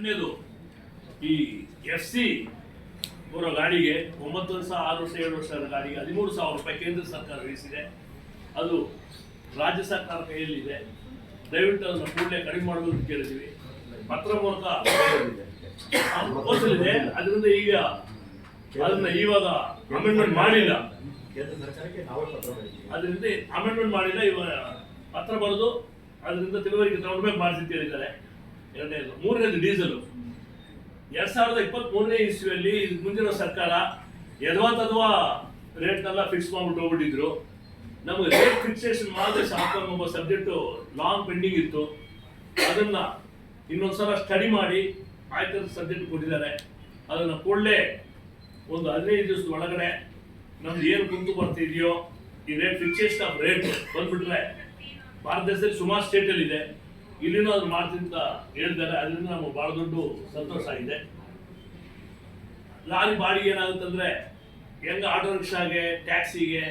ಮೊನ್ನೆದು ಈ S C ಬರೋ ಗಾಡಿಗೆ ಒಂಬತ್ತು ವರ್ಷ ಆರು ವರ್ಷ, ಏಳು ವರ್ಷದ ಗಾಡಿಗೆ ಹದಿಮೂರು ಸಾವಿರ ರೂಪಾಯಿ ಕೇಂದ್ರ ಸರ್ಕಾರ ವಹಿಸಿದೆ ಅದು ರಾಜ್ಯ ಸರ್ಕಾರ ಕೈಯಲ್ಲಿದೆ. ದಯವಿಟ್ಟು ಅದನ್ನು ಕೂಡಲೇ ಕಡಿಮೆ ಮಾಡಬೇಕು ಕೇಳಿದ್ದೀವಿ. ಪತ್ರ ಮೂಲಕ ಇದೆ ಅದರಿಂದ ಈಗ ಅದನ್ನ ಇವಾಗ ಅಮೆಂಡ್ಮೆಂಟ್ ಮಾಡಿಲ್ಲ. ಅದರಿಂದ ಅಮೆಂಡ್ಮೆಂಟ್ ಮಾಡಿಲ್ಲ. ಇವಾಗ ಪತ್ರ ಬರೆದು ಅದರಿಂದ ತಿಳುವಳಿಕೆ ತಗೊಂಡ್ಬೇಕು ಮಾಡಿಸಿ ಕೇಳಿದ್ದಾರೆ ಎರಡನೇದು ಮೂರನೇದು ಡೀಸೆಲ್. ಎರಡ್ ಸಾವಿರದ ಇಪ್ಪತ್ತ್ ಮೂರನೇ ಇಸ್ವಿಯಲ್ಲಿ ಮುಂದಿನ ಸರ್ಕಾರ ಯದ್ವಾ ತದ್ವಾ ರೇಟ್ನೆಲ್ಲ ಫಿಕ್ಸ್ ಮಾಡ್ಬಿಟ್ಟು ಹೋಗ್ಬಿಟ್ಟಿದ್ರು. ನಮಗೆ ರೇಟ್ ಫಿಕ್ಸೇಷನ್ ಮಾಡದೆ ಸಾಕು ಸಬ್ಜೆಕ್ಟು ಲಾಂಗ್ ಪೆಂಡಿಂಗ್ ಇತ್ತು. ಅದನ್ನ ಇನ್ನೊಂದ್ಸಲ ಸ್ಟಡಿ ಮಾಡಿ ಆಯ್ತದ ಸಬ್ಜೆಕ್ಟ್ ಕೊಟ್ಟಿದ್ದಾರೆ. ಅದನ್ನ ಕೂಡಲೇ ಒಂದು ಹದಿನೈದು ದಿವಸದ ಒಳಗಡೆ ನಮ್ದು ಏನು ಕುಂತು ಬರ್ತಿದೆಯೋ ಈ ರೇಟ್ ಫಿಕ್ಸೇಷನ್ ರೇಟ್ ಬಂದ್ಬಿಟ್ರೆ ಭಾರತ ದೇಶದಲ್ಲಿ ಸುಮಾರು ಸ್ಟೇಟಲ್ಲಿ ಇದೆ. ಇಲ್ಲಿನೂ ಅದು ಅಂತ ಹೇಳಿದ್ದಾರೆ ಅದರಿಂದ ನಮಗೆ ಭಾಳ ದೊಡ್ಡ ಸಂತೋಷ ಆಗಿದೆ ಲಾರಿ ಬಾಡಿಗೆ ಏನಾಗುತ್ತಂದ್ರೆ ಹೆಂಗ ಆಟೋ ರಿಕ್ಷಾಗೆ, ಟ್ಯಾಕ್ಸಿಗೆ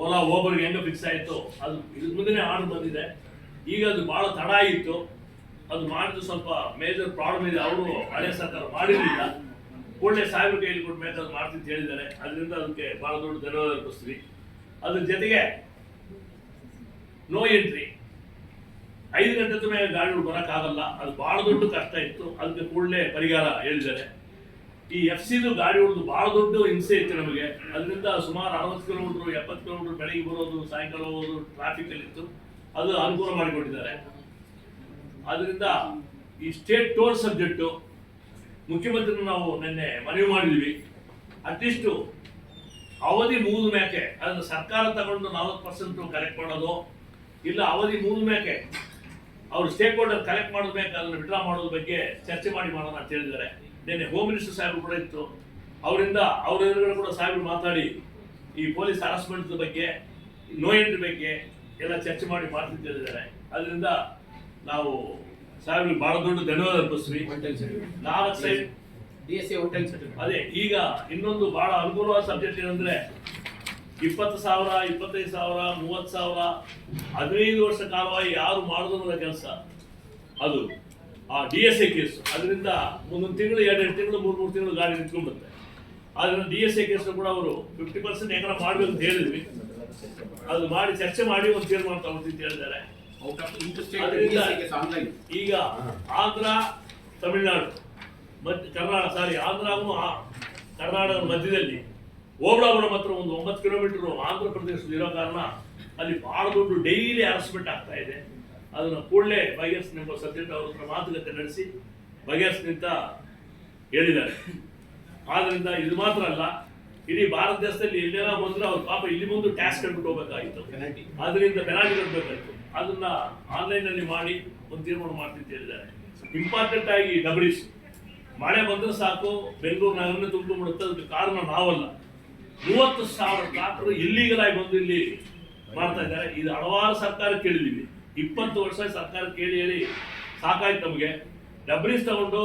ಓಲಾ ಓಬರ್ಗೆ ಹೆಂಗ ಫಿಕ್ಸ್ ಆಯಿತು ಅದು ಇದ್ರ ಮುಂದೆ ಆರ್ಡರ್ ಬಂದಿದೆ. ಈಗ ಅದು ಭಾಳ ತಡ ಆಗಿತ್ತು ಅದು ಮಾಡಿದ್ದು ಸ್ವಲ್ಪ ಮೇಜರ್ ಪ್ರಾಬ್ಲಮ್ ಇದೆ. ಅವರು ಹಳೆ ಸರ್ಕಾರ ಮಾಡಿರಲಿಲ್ಲ. ಕೂಡಲೇ ಸಾಹೇಬ್ರ ಕೈಯಲ್ಲಿ ಕೊಟ್ಟು ಅದು ಮಾಡ್ತೀನಿ ಅಂತ ಹೇಳಿದ್ದಾರೆ. ಅದರಿಂದ ಅದಕ್ಕೆ ಭಾಳ ದೊಡ್ಡ ಧನ್ಯವಾದ ಅರ್ಪಿಸ್ತೀವಿ ಅದ್ರ ಜೊತೆಗೆ ನೋ ಎಂಟ್ರಿ ಐದು ಗಂಟೆ ಮೇಲೆ ಗಾಡಿಗಳು ಬರೋಕ್ಕಾಗಲ್ಲ. ಅದು ಬಹಳ ದೊಡ್ಡ ಕಷ್ಟ ಇತ್ತು. ಅದಕ್ಕೆ ಕೂಡಲೇ ಪರಿಹಾರ ಹೇಳಿದ್ದಾರೆ. ಈ ಎಫ್ ಸಿದು ಗಾಡಿಗಳದ್ದು ಬಹಳ ದೊಡ್ಡ ಹಿಂಸೆ ಇತ್ತು ನಮಗೆ. ಅದರಿಂದ ಸುಮಾರು ಅರವತ್ತು ಕಿಲೋಮೀಟರ್, ಎಪ್ಪತ್ತು ಕಿಲೋಮೀಟ್ರ್ ಬೆಳಗ್ಗೆ ಬರೋದು, ಸಾಯಂಕಾಲ ಹೋಗೋದು ಟ್ರಾಫಿಕ್ ಅಲ್ಲಿ ಇತ್ತು ಅದು ಅನುಕೂಲ ಮಾಡಿಕೊಟ್ಟಿದ್ದಾರೆ. ಅದರಿಂದ ಈ ಸ್ಟೇಟ್ ಟೋಲ್ ಸಬ್ಜೆಕ್ಟು ಮುಖ್ಯಮಂತ್ರಿ ನಾವು ನಿನ್ನೆ ಮನವಿ ಮಾಡಿದ್ವಿ. ಅಟ್ಲೀಸ್ಟು ಅವಧಿ ಮೂರು ಮೇಕೆ ಅದನ್ನು ಸರ್ಕಾರ ತಗೊಂಡು ನಲ್ವತ್ತು ಪರ್ಸೆಂಟು ಕಲೆಕ್ಟ್ ಮಾಡೋದು, ಇಲ್ಲ ಅವಧಿ ಮೂರು ಮೇಕೆ ಅವ್ರು ಸ್ಟೇಕ್ ಹೋಲ್ಡರ್ ಕಲೆಕ್ಟ್ ಮಾಡಬೇಕು ಅದನ್ನು ವಿಡ್ರಾ ಮಾಡೋದ್ರ ಬಗ್ಗೆ ಚರ್ಚೆ ಮಾಡಿ ಮಾಡೋಣ ಅಂತ ಹೇಳಿದ್ದಾರೆ. ನಿನ್ನೆ ಹೋಮ್ ಮಿನಿಸ್ಟರ್ ಸಾಹೇಬರು ಕೂಡ ಇತ್ತು. ಅವರಿಂದ ಅವ್ರ ಎದುರುಗಡೆ ಕೂಡ ಸಾಹೇಬರು ಮಾತಾಡಿ ಈ ಪೊಲೀಸ್ ಹರಾಸ್ಮೆಂಟ್ ಬಗ್ಗೆ ನೋ ಎಂಟ್ರಿ ಬಗ್ಗೆ ಎಲ್ಲ ಚರ್ಚೆ ಮಾಡಿ ಮಾಡ್ತೀನಿ ಹೇಳಿದ್ದಾರೆ ಅದರಿಂದ ನಾವು ಸಾಹೇಬ್ರಿಗೆ ಬಹಳ ದೊಡ್ಡ ಧನ್ಯವಾದ ಅರ್ಪಿಸ್ತೀವಿ. ನಾಲ್ಕು side D S C hotel set ಅದೇ ಈಗ ಇನ್ನೊಂದು ಬಹಳ ಅನುಕೂಲವಾದ ಸಬ್ಜೆಕ್ಟ್ ಏನಂದ್ರೆ ಇಪ್ಪತ್ತು ಸಾವಿರ ಇಪ್ಪತ್ತೈದು ಸಾವಿರ ಮೂವತ್ತು ಸಾವಿರ ಹದಿನೈದು ವರ್ಷ ಕಾಲವಾಗಿ ಯಾರು ಮಾಡಿದ್ರು ಕೆಲಸ. ಅದು ಆ ಡಿ ಎಸ್ ಎ ಕೇಸ್. ಅದರಿಂದ ಒಂದೊಂದು ತಿಂಗಳು ಎರಡೆರಡು ತಿಂಗಳು ಮೂರು ಮೂರು ತಿಂಗಳು ಗಾಡಿ ನಿಂತ್ಕೊಂಡ್ಬರುತ್ತೆ ಆದ್ರಿಂದ ಡಿ ಎಸ್ ಎ ಕೇಸ್ ಕೂಡ ಅವರು ಫಿಫ್ಟಿ ಪರ್ಸೆಂಟ್ ಎಕರ ಮಾಡಬೇಕು ಅಂತ ಹೇಳಿದ್ವಿ. ಅದು ಮಾಡಿ ಚರ್ಚೆ ಮಾಡಿ ಒಂದು ತೀರ್ಮಾನ ತಗೊಳ್ತೀವಿ ಅಂತ ಹೇಳಿದ್ದಾರೆ. ಈಗ ಆಂಧ್ರ ತಮಿಳುನಾಡು ಮತ್ತೆ ಕರ್ನಾಟಕ ಸಾರಿ ಆಂಧ್ರ ಆ- ಕರ್ನಾಟಕದ ಮಧ್ಯದಲ್ಲಿ ಓಬಳಾಪುರಂ ಹತ್ರ ಒಂದು ಒಂಬತ್ತು ಕಿಲೋಮೀಟರ್ ಆಂಧ್ರ ಪ್ರದೇಶದಲ್ಲಿ ಇರೋ ಕಾರಣ ಅಲ್ಲಿ ಬಹಳ ದೊಡ್ಡ ಡೈಲಿ ಹರಾಸ್ಮೆಂಟ್ ಆಗ್ತಾ ಇದೆ. ಅದನ್ನು ಕೂಡಲೇ ಎಂಬ ಸಬ್ಜೆಕ್ಟ್ ಅವ್ರ ಹತ್ರ ಮಾತುಕತೆ ನಡೆಸಿ ಬಗೆಹರಿಸಿ ನಿಂತ ಹೇಳಿದ್ದಾರೆ. ಆದ್ರಿಂದ ಇದು ಮಾತ್ರ ಅಲ್ಲ ಇಡೀ ಭಾರತ ದೇಶದಲ್ಲಿ ಎಲ್ಲೆಲ್ಲ ಬಂದ್ರೆ ಅವ್ರು ಪಾಪ ಇಲ್ಲಿ ಬಂದು ಟ್ಯಾಕ್ಸ್ ಕಟ್ಬಿಟ್ಟು ಹೋಗ್ಬೇಕಾಗಿತ್ತು. ಅದರಿಂದ ಪೆನಾಲ್ಟಿ ಕಟ್ಟಬೇಕಾಯ್ತು ಅದನ್ನ ಆನ್ಲೈನ್ ಅಲ್ಲಿ ಮಾಡಿ ಒಂದು ತೀರ್ಮಾನ ಮಾಡ್ತೀನಿ ಅಂತ ಹೇಳಿದ್ದಾರೆ. ಇಂಪಾರ್ಟೆಂಟ್ ಆಗಿ ಡಬ್ಲ್ಯೂಸ್ ಮಳೆ ಬಂದ್ರೆ ಸಾಕು ಬೆಂಗಳೂರು ನಗರನೇ ತುಂಬಿಬಿಡುತ್ತೆ ಅದಕ್ಕೆ ಕಾರಣ ನಾವಲ್ಲ. ಮೂವತ್ತು ಸಾವಿರ ಟ್ರಾಕ್ಟರ್ ಇಲ್ಲಿಗಲ್ ಆಗಿ ಬಂದು ಇಲ್ಲಿ ಮಾಡ್ತಾ ಇದ್ದಾರೆ. ಇದು ಹಲವಾರು ಸರ್ಕಾರ ಕೇಳಿದೀವಿ. ಇಪ್ಪತ್ತು ವರ್ಷ ಸರ್ಕಾರ ಕೇಳಿ ಹೇಳಿ ಸಾಕಾಯ್ತು ನಮಗೆ. ಡಬ್ರೀಸ್ ತಗೊಂಡು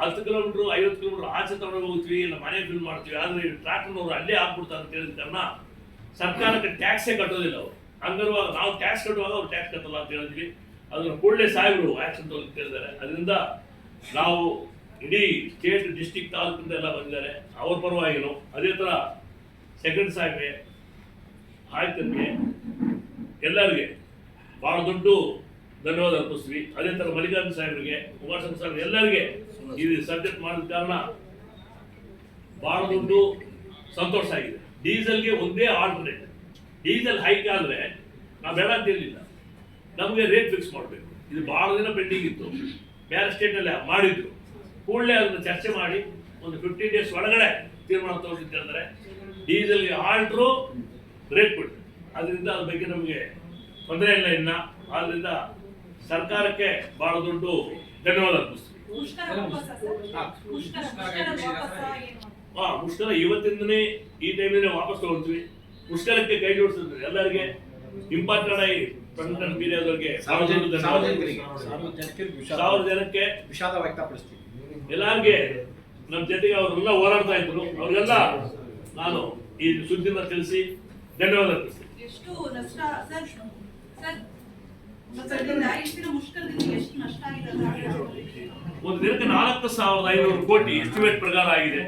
ಹತ್ತು ಕಿಲೋಮೀಟರ್, ಐವತ್ತು ಕಿಲೋಮೀಟರ್ ಆಚೆ ತಗೊಂಡು ಹೋಗ್ತೀವಿ, ಇಲ್ಲ ಮನೆ ಫಿಲ್ ಮಾಡ್ತೀವಿ. ಆದ್ರೆ ಟ್ರಾಕ್ಟರ್ನವ್ರು ಅಲ್ಲೇ ಹಾಕ್ಬಿಡ್ತಾರೆ ಅಂತ ಹೇಳಿದ ಕಾರಣ ಸರ್ಕಾರಕ್ಕೆ ಟ್ಯಾಕ್ಸೇ ಕಟ್ಟೋದಿಲ್ಲ ಅವರು. ಹಂಗಿರುವಾಗ ನಾವು ಟ್ಯಾಕ್ಸ್ ಕಟ್ಟುವಾಗ ಅವ್ರು ಟ್ಯಾಕ್ಸ್ ಕಟ್ಟಲ್ಲ ಅಂತ ಹೇಳಿದ್ವಿ. ಅದನ್ನು ಕೂಡಲೇ ಸಾಹೇಬರು ಆಕ್ಷನ್ ತಗೊಂಡು ಕೇಳಿದ್ದಾರೆ. ಅದರಿಂದ ನಾವು ಇಡೀ ಸ್ಟೇಟ್ ಡಿಸ್ಟಿಕ್ ತಾಲೂಕಿಂದ ಎಲ್ಲ ಬಂದಿದ್ದಾರೆ. ಅವ್ರ ಪರವಾಗಿನೂ ಅದೇ ಥರ ಸೆಕೆಂಡ್ ಸಾಹೇಬ್ಗೆ ಆಯ್ತನ್ಗೆ ಎಲ್ಲರಿಗೆ ಭಾಳ ದೊಡ್ಡ ಧನ್ಯವಾದ ಅರ್ಪಿಸ್ತೀವಿ. ಅದೇ ಥರ ಮಲ್ಲಿಕಾರ್ಜುನ ಸಾಹೇಬರಿಗೆ, ಕುಮಾರಸ್ವಾಮಿ ಸಾಹೇಬ್ ಎಲ್ಲರಿಗೆ ಇದು ಸಬ್ಜೆಕ್ಟ್ ಮಾಡಿದ ಕಾರಣ ಭಾಳ ದೊಡ್ಡ ಸಂತೋಷ ಆಗಿದೆ. ಡೀಸೆಲ್ಗೆ ಒಂದೇ ಆಲ್ಟರ್ನೇಟ್ ಡೀಸೆಲ್ ಹೈಕ್ ಆದರೆ ನಾವು ಬೇಡ ಅಂತ ಹೇಳಿಲ್ಲ ನಮಗೆ ರೇಟ್ ಫಿಕ್ಸ್ ಮಾಡಬೇಕು. ಇದು ಭಾಳ ದಿನ ಪೆಂಡಿಂಗ್ ಇತ್ತು. ಬೇರೆ ಸ್ಟೇಟಲ್ಲಿ ಮಾಡಿದ್ರು. ಕೂಡಲೇ ಅದನ್ನು ಚರ್ಚೆ ಮಾಡಿ ಒಂದು ಫಿಫ್ಟೀನ್ ಡೇಸ್ ಒಳಗಡೆ ತೀರ್ಮಾನ ತಗೊಂಡಿದ್ದೆ ಅಂತ ಹೇಳಿದ್ರೆ ಡೀಸೆಲ್ಗೆ ಆಲ್ಟ್ರು ರೇಟ್ ಕೊಟ್ಟು ಅದರಿಂದ ಅದ್ರ ಬಗ್ಗೆ ನಮಗೆ ತೊಂದರೆ ಇಲ್ಲ ಇನ್ನ. ಆದ್ರಿಂದ ಸರ್ಕಾರಕ್ಕೆ ಬಹಳ ದೊಡ್ಡ ಧನ್ಯವಾದ ಅರ್ಪಿಸ್ತೀವಿ? ಹಾ. ಮುಷ್ಕರ ಇವತ್ತಿಂದನೇ ಈ ಟೈಮಿನೇ ವಾಪಸ್ ತಗೊಳ್ತೀವಿ ಮುಷ್ಕರಕ್ಕೆ ಕೈ ಜೋಡಿಸಿದ್ವಿ ಎಲ್ಲರಿಗೆ ಇಂಪಾರ್ಟೆಂಟ್ ಆಗಿ ಸಾರ್ವಜನಿಕರಿಗೆ. ವಿಷಾದ ಸಾವಿರ ಜನಕ್ಕೆ ವಿಷಾದ ವ್ಯಕ್ತಪಡಿಸ್ತೀವಿ. ಎಲ್ಲಾರ್ಗೆ ನಮ್ಮ ಜೊತೆಗೆ ಅವರೆಲ್ಲ ಹೋರಾಡ್ತಾ ಇದ್ರು. ಅವ್ರಿಗೆಲ್ಲ ನಾನು ಈ ಸುದ್ದಿನ ತಿಳಿಸಿ ಧನ್ಯವಾದ ಎಷ್ಟು ನಷ್ಟ ಸರ್ ಒಂದು ದಿನಕ್ಕೆ ನಾಲ್ಕು ಸಾವಿರದ ಐನೂರು ಕೋಟಿ ಎಸ್ಟಿಮೇಟ್ ಪ್ರಕಾರ ಆಗಿದೆ.